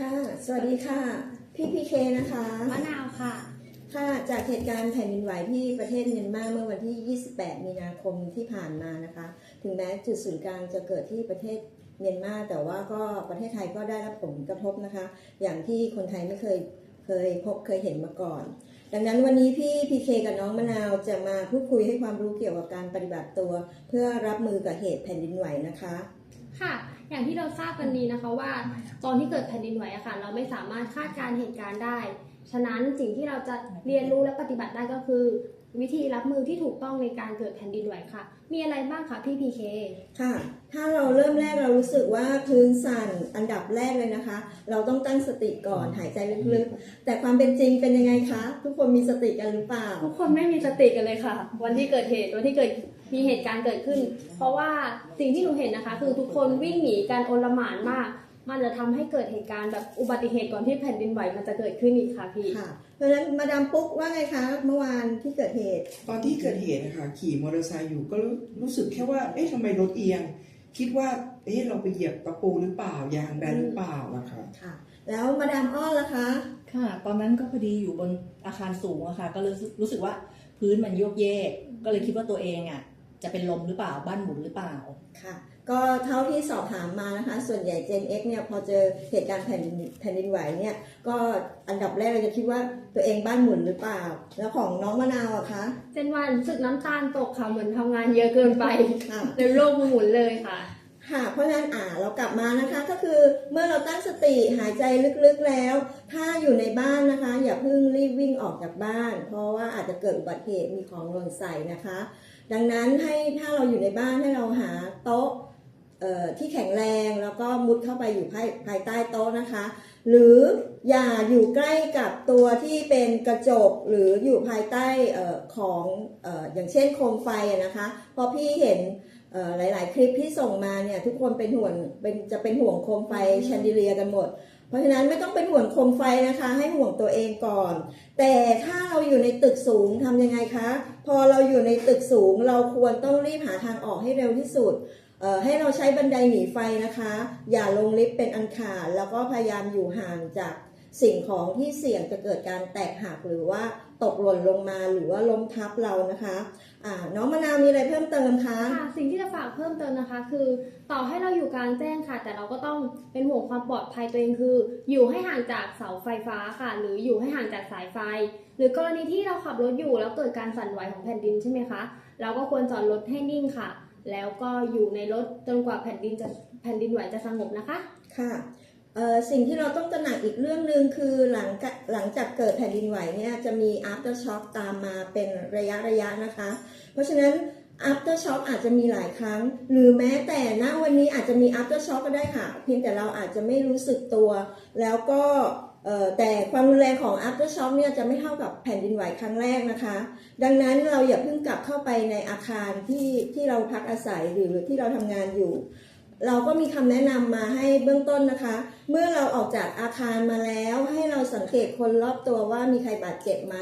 ค่ะ สวัสดีค่ะ พี่พีเคนะคะ มะนาวค่ะ ค่ะ จากเหตุการณ์แผ่นดินไหวที่ประเทศเมียนมาเมื่อวันที่ 28 มีนาคมที่ผ่านมานะคะ ถึงแม้จุดศูนย์กลางจะเกิดที่ประเทศเมียนมาแต่ว่าก็ประเทศไทยก็ได้รับผลกระทบนะคะ อย่างที่คนไทยไม่เคยเคยพบเคยเห็นมาก่อน ดังนั้นวันนี้พี่พีเคกับน้องมะนาวจะมาพูดคุยให้ความรู้เกี่ยวกับการปฏิบัติตัว เพื่อรับมือกับเหตุแผ่นดินไหวนะคะ ค่ะ อย่างที่เราทราบกันดีนะคะว่า ตอนที่เกิดแผ่นดินไหวอะค่ะ เราไม่สามารถคาดการณ์เหตุการณ์ได้ ฉะนั้นสิ่งที่เราจะเรียนรู้และปฏิบัติได้ก็คือ วิธีรับมือที่ถูกต้องในการเกิดแผ่นดินไหวค่ะ มีอะไรบ้างคะพี่พีเคค่ะ ถ้าเราเริ่มแรกเรารู้สึกว่าพื้นสั่นอันดับแรกเลยนะคะ เราต้องตั้งสติก่อนหายใจลึกๆ แต่ความเป็นจริงเป็นยังไงคะ ทุกคนมีสติกันหรือเปล่า ทุกคนไม่มีสติกันเลยค่ะ วันที่เกิดเหตุวันที่เกิด มีเหตุการณ์เกิดขึ้น เพราะว่าสิ่งที่หนูเห็นนะคะ คือทุกคนวิ่งหนีกันโอลหม่านมาก มันจะทำให้เกิดเหตุการณ์แบบอุบัติเหตุก่อนที่แผ่นดินไหวมันจะเกิดขึ้นอีกค่ะพี่ ค่ะเพราะฉะนั้นมาดามปุ๊กว่าไงคะ เมื่อวานที่เกิดเหตุตอนที่เกิดเหตุนะคะขี่มอเตอร์ไซค์อยู่ก็รู้รู้สึกแค่ว่า เอ๊ะทำไมรถเอียง คิดว่า เอ๊ะเราไปเหยียบตะปูหรือเปล่ายางแบนหรือเปล่านะคะ ค่ะ แล้วมาดามอ้อล่ะคะ ค่ะ ตอนนั้นก็พอดีอยู่บนอาคารสูงอะค่ะ ก็เลยรู้สึกรู้สึกว่าพื้นมันโยกเยก ก็เลยคิดว่าตัวเองอะ จะเป็นลมหรือเปล่าบ้านหมุนหรือเปล่าค่ะ ก็เท่าที่สอบถามมานะคะ ส่วนใหญ่ Gen X เนี่ยพอเจอเหตุการณ์แผ่นแผ่นดินไหวเนี่ยก็อันดับแรกเราจะคิดว่าตัวเองบ้านหมุนหรือเปล่า แล้วของน้องมะนาวอะคะเจนวันรู้สึกน้ำตาลตกค่ะเหมือนทำงานเยอะเกินไปค่ะเลยโลกมันหมุนเลยค่ะ ค่ะเพราะฉะนั้นอ่าเรากลับมานะคะก็คือเมื่อเราตั้งสติหายใจลึกๆแล้ว ถ้าอยู่ในบ้านนะคะ อย่าเพิ่งรีบวิ่งออกจากบ้าน เพราะว่าอาจจะเกิดอุบัติเหตุมีของหล่นใส่นะคะ ดังนั้นให้ถ้าเราอยู่ในบ้านให้เราหาโต๊ะเอ่อที่แข็งแรงแล้วก็มุดเข้าไปอยู่ภายภายใต้โต๊ะนะคะ หรืออย่าอยู่ใกล้กับตัวที่เป็นกระจกหรืออยู่ภายใต้เอ่อของเอ่ออย่างเช่นโคมไฟอะนะคะเพราะพี่เห็นเอ่อหลาย ๆ คลิปที่ส่งมาเนี่ยทุกคนเป็นห่วงเป็นจะเป็นห่วงโคมไฟแชนดิเลียกันหมด เพราะฉะนั้นไม่ต้องเป็นห่วงโคมไฟนะคะ ให้ห่วงตัวเองก่อน แต่ถ้าเราอยู่ในตึกสูงทำยังไงคะ พอเราอยู่ในตึกสูง เราควรต้องรีบหาทางออกให้เร็วที่สุดให้เราใช้บันไดหนีไฟนะคะ อย่าลงลิฟต์เป็นอันขาดแล้วก็พยายามอยู่ห่างจาก สิ่งของที่เสี่ยงจะเกิดการแตกหักหรือว่าตกหล่นลงมาหรือว่าล้มทับเรานะคะอ่าน้องมะนาวมีอะไรเพิ่มเติมคะค่ะสิ่งที่จะฝากเพิ่มเติมนะคะ คือต่อให้เราอยู่กลางแจ้งค่ะ แต่เราก็ต้องเป็นห่วงความปลอดภัยตัวเองคือ อยู่ให้ห่างจากเสาไฟฟ้าค่ะ หรืออยู่ให้ห่างจากสายไฟ หรือกรณีที่เราขับรถอยู่แล้วเกิดการสั่นไหวของแผ่นดินใช่ไหมคะเราก็ควรจอดรถให้นิ่งค่ะ แล้วก็อยู่ในรถจนกว่าแผ่นดินจะแผ่นดินไหวจะสงบนะคะค่ะเอ่อ สิ่งที่เราต้องตระหนักอีกเรื่องหนึ่งคือหลังหลังจากเกิดแผ่นดินไหวเนี่ยจะมี after shock ตามมาเป็นระยะระยะนะคะ เพราะฉะนั้น after shock อาจจะมีหลายครั้ง หรือแม้แต่ณวันนี้อาจจะมี after shock ก็ได้ค่ะ เพียงแต่เราอาจจะไม่รู้สึกตัว แล้วก็แต่ความรุนแรงของ after shock เนี่ยจะไม่เท่ากับแผ่นดินไหวครั้งแรกนะคะ ดังนั้นเราอย่าเพิ่งกลับเข้าไปในอาคารที่ที่เราพักอาศัยหรือที่เราทำงานอยู่ เราก็มีคำแนะนำมาให้เบื้องต้นนะคะ เมื่อเราออกจากอาคารมาแล้ว ให้เราสังเกตคนรอบตัวว่ามีใครบาดเจ็บไหม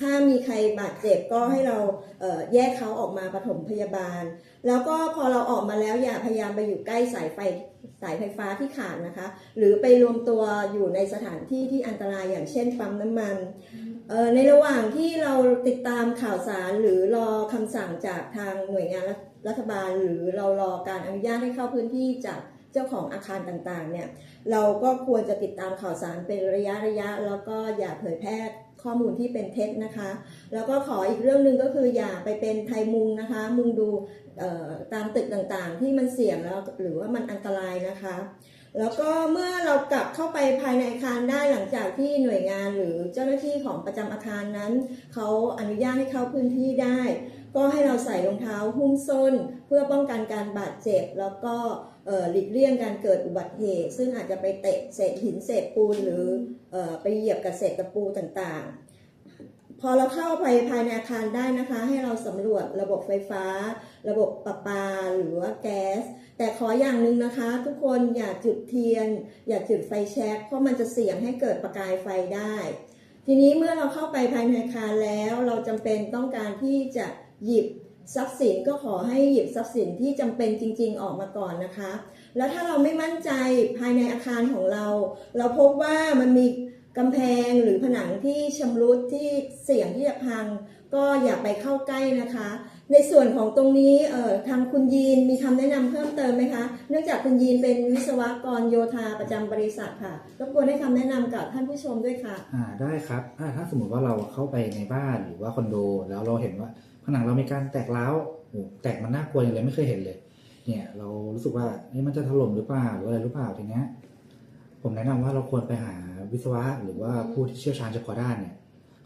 ถ้ามีใครบาดเจ็บก็ให้เราเแยกเขาออกมาปฐมพยาบาล แล้วก็พอเราออกมาแล้วอย่าพยายามไปอยู่ใกล้สายไฟสายไฟฟ้าที่ขาดนะคะ หรือไปรวมตัวอยู่ในสถานที่ที่อันตรายอย่างเช่นปั๊มน้ำมันในระหว่างที่เราติดตามข่าวสารหรือรอคำสั่งจากทางหน่วยงานรัฐ รัฐบาลหรือเรารอการอนุญาตให้เข้าพื้นที่จากเจ้าของอาคารต่างๆเนี่ยเราก็ควรจะติดตามข่าวสารเป็นระยะระยะ แล้วก็อย่าเผยแพร่ข้อมูลที่เป็นเท็จนะคะ แล้วก็ขออีกเรื่องหนึ่งก็คืออย่าไปเป็นไทยมุงนะคะ มุงดูตามตึกต่างๆ ที่มันเสี่ยงแล้วหรือว่ามันอันตรายนะคะ แล้วก็เมื่อเรากลับเข้าไปภายในอาคารได้หลังจากที่หน่วยงานหรือเจ้าหน้าที่ของประจำอาคารนั้นเขาอนุญาตให้เข้าพื้นที่ได้ ก็ให้เราใส่รองเท้าหุ้มส้น เพื่อป้องกันการบาดเจ็บ แล้วก็หลีกเลี่ยงการเกิดอุบัติเหตุ ซึ่งอาจจะไปเตะเศษหินเศษปูนหรือออไปเหยียบกับเศษตะปูต่างๆ พอเราเข้าไปภายในอาคารได้นะคะ ให้เราสำรวจระบบไฟฟ้า ระบบประปาหรือว่าแก๊ส แต่ขออย่างหนึ่งนะคะ ทุกคนอย่าจุดเทียน อย่าจุดไฟแช็กเพราะมันจะเสี่ยงให้เกิดประกายไฟได้ ทีนี้เมื่อเราเข้าไปภายในอาคารแล้ว เราจำเป็นต้องการที่จะหยิบทรัพย์สินก็ขอให้หยิบทรัพย์สินที่จำเป็นจริง ๆ ออกมาก่อนนะคะ แล้วถ้าเราไม่มั่นใจภายในอาคารของเรา เราพบว่ามันมี กำแพงหรือผนังที่ชำรุดที่เสี่ยงที่จะพัง ก็อย่าไปเข้าใกล้นะคะ ในส่วนของตรงนี้เอ่อทางคุณยีนมีคำแนะนำเพิ่มเติมไหมคะ เนื่องจากคุณยีนเป็นวิศวกรโยธาประจำบริษัทค่ะรบกวนให้คำแนะนำกับท่านผู้ชมด้วยค่ะ อ่าได้ครับอ่าถ้าสมมติว่าเราเข้าไปในบ้านหรือว่าคอนโด แล้วเราเห็นว่าผนังเรามีการแตกร้าวโอ้แตกมันน่ากลัวอย่างเลยไม่เคยเห็นเลย เนี่ยเรารู้สึกว่าเอ๊ะมันจะถล่มหรือเปล่าหรืออะไรหรือเปล่าทีเนี้ยผมแนะนำว่าเราควรไปหา วิศวะหรือว่าผู้ที่เชี่ยวชาญเฉพาะด้านเนี่ย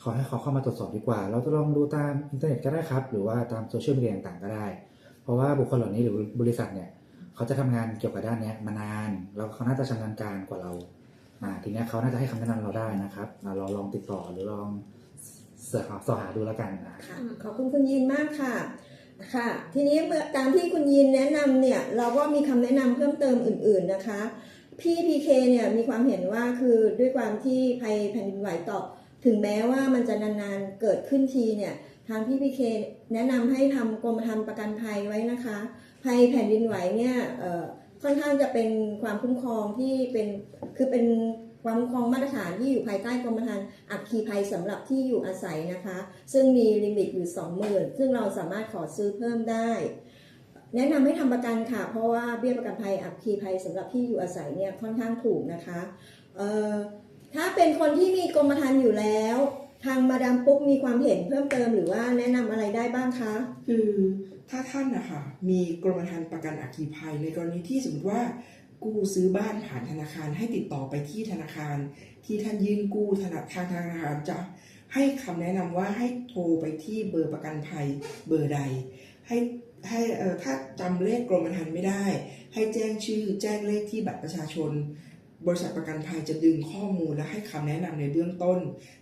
ขอให้เขาเข้ามาตรวจสอบดีกว่า เราจะลองดูตามอินเทอร์เน็ตก็ได้ครับ หรือว่าตามโซเชียลมีเดียต่างๆก็ได้ เพราะว่าบุคคลเหล่านี้หรือบริษัทเนี่ยเขาจะทำงานเกี่ยวกับด้านเนี้ยมานาน แล้วเขาน่าจะชำนาญการกว่าเราอ่าทีเนี้ยเขาน่าจะให้คำแนะนำเราได้นะครับอ่าเราลองติดต่อหรือลองเสิร์ชหาสอหาดูแล้วกันนะค่ะขอบคุณคุณยินมากค่ะค่ะ ทีนี้เมื่อตามที่คุณยินแนะนำเนี่ยเราก็มีคำแนะนำเพิ่มเติมอื่น ๆนะคะ พี่พีเคเนี่ยมีความเห็นว่าคือด้วยความที่ภัยแผ่นดินไหวต่อ ถึงแม้ว่ามันจะนานๆเกิดขึ้นทีเนี่ยทางพี่พีเคแนะนำให้ทำกรมธรรม์ประกันภัยไว้นะคะ ภัยแผ่นดินไหวเนี่ยค่อนข้างจะเป็นความคุ้มครองที่เป็นคือเป็นความคุ้มครองมาตรฐานที่อยู่ภายใต้กรมธรรม์อัคคีภัยสำหรับที่อยู่อาศัยนะคะ ซึ่งมีลิมิตอยู่ 20,000 ซึ่งเราสามารถขอซื้อเพิ่มได้ แนะนำให้ทำประกันค่ะ เพราะว่าเบี้ยประกันภัยอัคคีภัยสำหรับที่อยู่อาศัยเนี่ยค่อนข้างถูกนะคะเอ่อถ้าเป็นคนที่มีกรมธรรม์อยู่แล้ว ทางมาดามปุ๊กมีความเห็นเพิ่มเติมหรือว่าแนะนำอะไรได้บ้างคะคือถ้าท่านนะคะมีกรมธรรม์ประกันอัคคีภัยในกรณีที่สมมติว่ากู้ซื้อบ้านผ่านธนาคารให้ติดต่อไปที่ธนาคาร ที่ท่านยื่นกู้ธนาคารธนาคารจะให้คำแนะนำว่าให้โทรไปที่เบอร์ประกันภัยเบอร์ใด ให้ ให้ถ้าจำเลขกรมธรรม์ไม่ได้ ให้แจ้งชื่อแจ้งเลขที่บัตรประชาชน บริษัทประกันภัยจะดึงข้อมูลและให้คำแนะนำในเบื้องต้น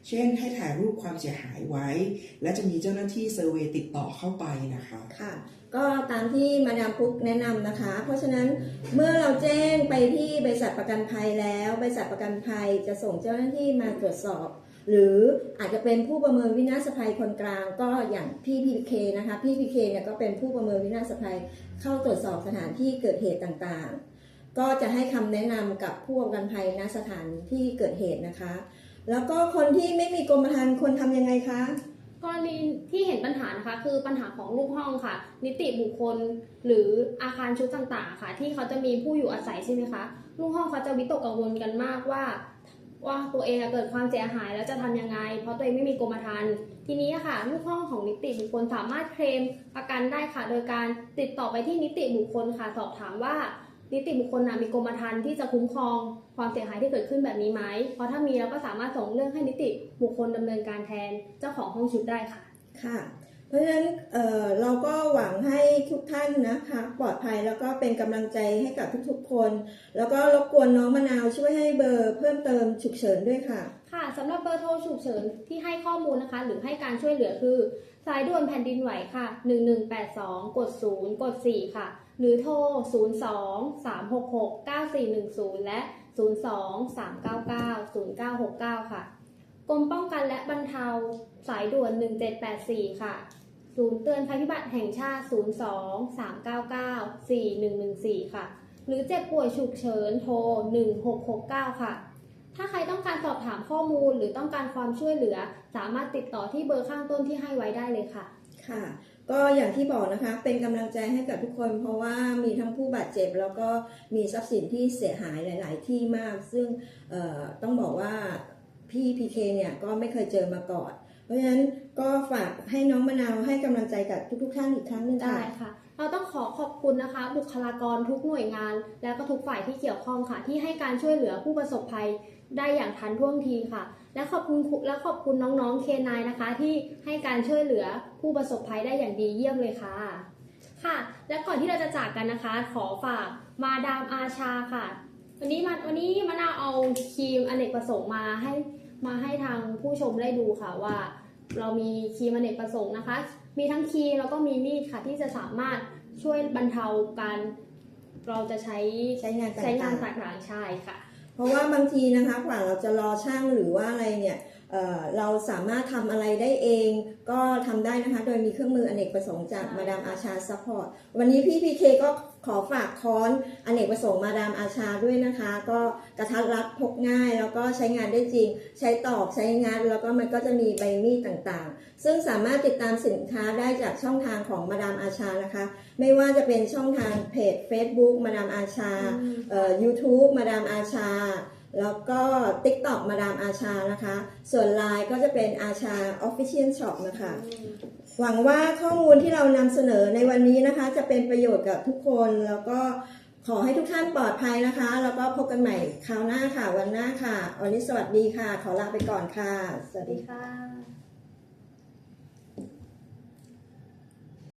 เช่น ให้ถ่ายรูปความเสียหายไว้ และจะมีเจ้าหน้าที่เซอร์เวยติดต่อเข้าไปนะคะค่ะก็ตามที่มาดามปุ๊กแนะนำนะคะ เพราะฉะนั้นเมื่อเราแจ้งไปที่บริษัทประกันภัยแล้ว บริษัทประกันภัยจะส่งเจ้าหน้าที่มาตรวจสอบ หรืออาจจะเป็นผู้ประเมินวินาศภัยคนกลาง ก็อย่างพี่พีเคนะคะพี่พีเคเนี่ยก็เป็นผู้ประเมินวินาศภัยเข้าตรวจสอบสถานที่เกิดเหตุต่างๆ ก็จะให้คำแนะนำกับผู้ประกันภัยณสถานที่เกิดเหตุนะคะ แล้วก็คนที่ไม่มีกรมธรรม์ควรทำยังไงคะกรณีที่เห็นปัญหานะคะคือปัญหาของลูกห้องค่ะ นิติบุคคล หรืออาคารชุดต่างๆ ค่ะ ที่เขาจะมีผู้อยู่อาศัยใช่ไหมคะลูกห้องเขาจะวิตกกังวลกันมากว่า ว่าตัวเองอะเกิดความเสียหายแล้วจะทำยังไง เพราะตัวเองไม่มีกรมธรรม์ทีนี้ค่ะลูกห้องของนิติบุคคลสามารถเคลมประกันได้ค่ะ โดยการติดต่อไปที่นิติบุคคลค่ะสอบถามว่า นิติบุคคลนะมีกรมธรรม์ที่จะคุ้มครอง ความเสียหายที่เกิดขึ้นแบบนี้ไหมเพราะถ้ามีเราก็สามารถส่งเรื่องให้นิติบุคคลดำเนินการแทนเจ้าของห้องชุดได้ค่ะค่ะ เพราะฉะนั้นเเราก็หวังให้ทุกท่านนะคะปลอดภัยแล้วก็เป็นกำลังใจให้กับทุกๆคน แล้วก็รบกวนน้องมะนาวช่วยให้เบอร์เพิ่มเติมฉุกเฉินด้วยค่ะ ค่ะสำหรับเบอร์โทรฉุกเฉินที่ให้ข้อมูลนะคะ หรือให้การช่วยเหลือคือ สายด่วนแผ่นดินไหวค่ะ 1182 กด 0 กด 4 ค่ะ หรือโทร 02 366 9410 และ 02 399 0969 ค่ะกรมป้องกันและบรรเทาสายด่วน 1784 ค่ะ ศูนย์เตือนภัยพิบัติแห่งชาติ 02 399 4114 ค่ะ หรือเจ็บป่วยฉุกเฉินโทร 1669 ค่ะ ถ้าใครต้องการสอบถามข้อมูลหรือต้องการความช่วยเหลือ สามารถติดต่อที่เบอร์ข้างต้นที่ให้ไว้ได้เลยค่ะ ค่ะ ก็อย่างที่บอกนะคะ เป็นกำลังใจให้กับทุกคน เพราะว่ามีทั้งผู้บาดเจ็บ แล้วก็มีทรัพย์สินที่เสียหายหลาย ๆ ที่มาก ซึ่งต้องบอกว่าพี่พีเคเนี่ยก็ไม่เคยเจอมาก่อน ราะฉะนั้นก็ฝากให้น้องมะนาวให้กำลังใจกับทุกๆท่านอีกครั้งหนึงได้ค่ะ ค่ะ เราต้องขอขอบคุณนะคะ บุคลากรทุกหน่วยงาน และก็ทุกฝ่ายที่เกี่ยวข้องค่ะ ที่ให้การช่วยเหลือผู้ประสบภัยได้อย่างทันท่วงทีค่ะ และขอบคุณครูและขอบคุณน้องๆเคนายนะคะ ที่ให้การช่วยเหลือผู้ประสบภัยได้อย่างดีเยี่ยมเลยค่ะ ค่ะ และก่อนที่เราจะจากกันนะคะ ขอฝากมาดามอาชาค่ะ วันนี้มาวันนี้มะนาวเอาครีมอเนกประสงค์มาให้มาให้ทางผู้ชมได้ดูค่ะว่า เรามีครีมอเนกประสงค์นะคะ มีทั้งครีมแล้วก็มีมีดค่ะที่จะสามารถช่วยบรรเทาการเราจะใช้ใช้งานต่างๆ ใช้งานต่างๆใช่ค่ะ เพราะว่าบางทีนะคะกว่าเราจะรอช่างหรือว่าอะไรเนี่ยเอ่อเราสามารถทำอะไรได้เอง ก็ทำได้นะคะ โดยมีเครื่องมืออเนกประสงค์จากใช่มาดามอาชาซัพพอร์ตวันนี้พี่พีเคก็ ขอฝากค้อนอเนกประสงค์มาดามอาชาด้วยนะคะ ก็กระทัดรัดพกง่าย แล้วก็ใช้งานได้จริง ใช้ตอกใช้งัดแล้วก็มันก็จะมีใบมีดต่างๆ ซึ่งสามารถติดตามสินค้าได้จากช่องทางของมาดามอาชานะคะ ไม่ว่าจะเป็นช่องทางเพจ Facebook มาดามอาชาเอ่อ YouTube มาดามอาชาแล้วก็ TikTok มาดามอาชานะคะ ส่วน Line ก็จะเป็นอาชา Official Shop นะคะ หวังว่าข้อมูลที่เรานำเสนอในวันนี้นะคะ จะเป็นประโยชน์กับทุกคนแล้วก็ขอให้ทุกท่านปลอดภัยนะคะ แล้วก็พบกันใหม่คราวหน้าค่ะ วันหน้าค่ะวันนี้สวัสดีค่ะ ขอลาไปก่อนค่ะ สวัสดีค่ะ